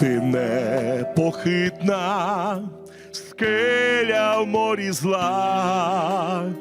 ти непохитна, скеля в морі зла,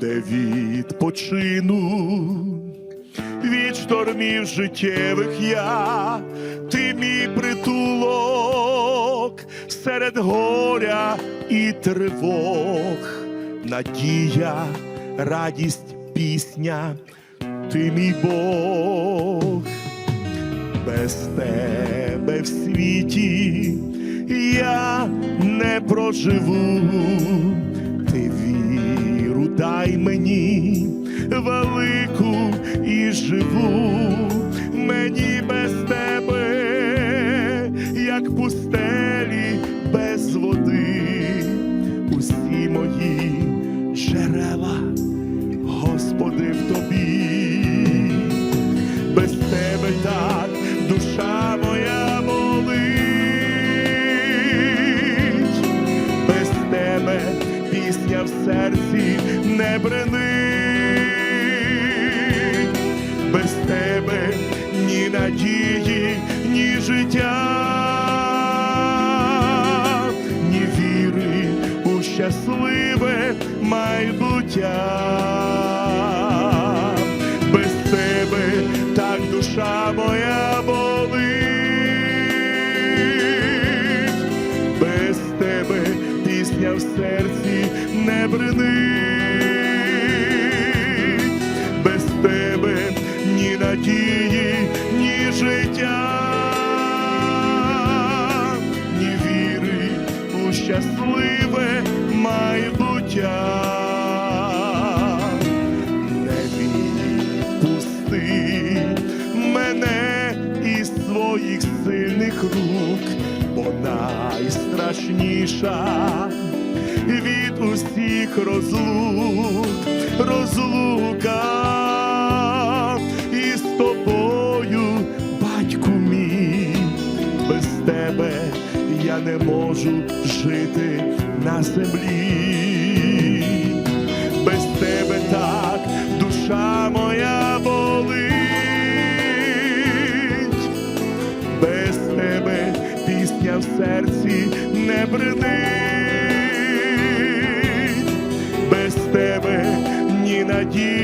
де відпочину від штормів життєвих я, ти мій притулок серед горя і тривог, надія, радість, пісня, ти мій Бог без тебе в світі. Я не проживу, ти віру дай мені велику і живу, мені без тебе, як пустелі без води, усі мої джерела, бренить, без тебе ні надії, ні життя, ні віри у щасливе майбуття. Без тебе так душа моя щасливе майбуття. Не відпусти мене із своїх сильних рук, бо найстрашніша від усіх розлук, розлука тебе я не можу жити на землі. Без тебе так душа моя болить, без тебе пісня в серці не бренить, без тебе ні надії,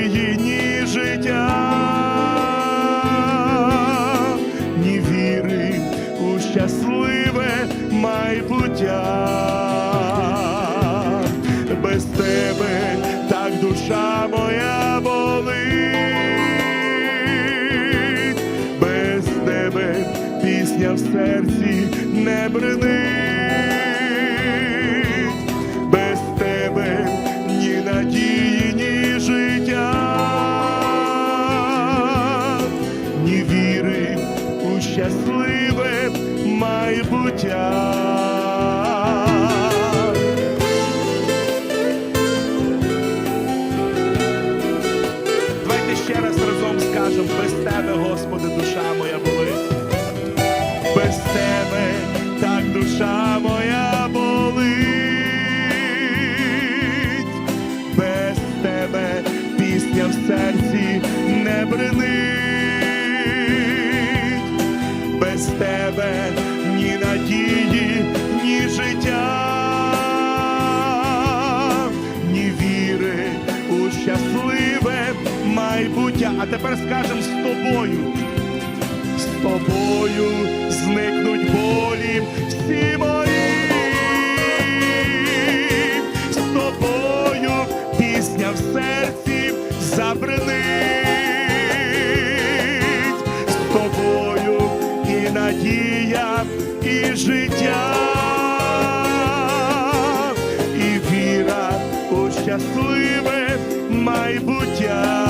майбуття. Без тебе так душа моя болить, без тебе пісня в серці не бренить, без тебе ні надії, ні життя, ні віри у щасливе майбуття. Давайте ще раз разом скажемо, без тебе, Господи, душа моя болить. Без тебе так душа моя болить. Без тебе пісня в серці не бренить. Без тебе А тепер скажемо з тобою. З тобою зникнуть болі всі мої. З тобою пісня в серці забринить. З тобою і надія, і життя і віра у щасливе майбуття.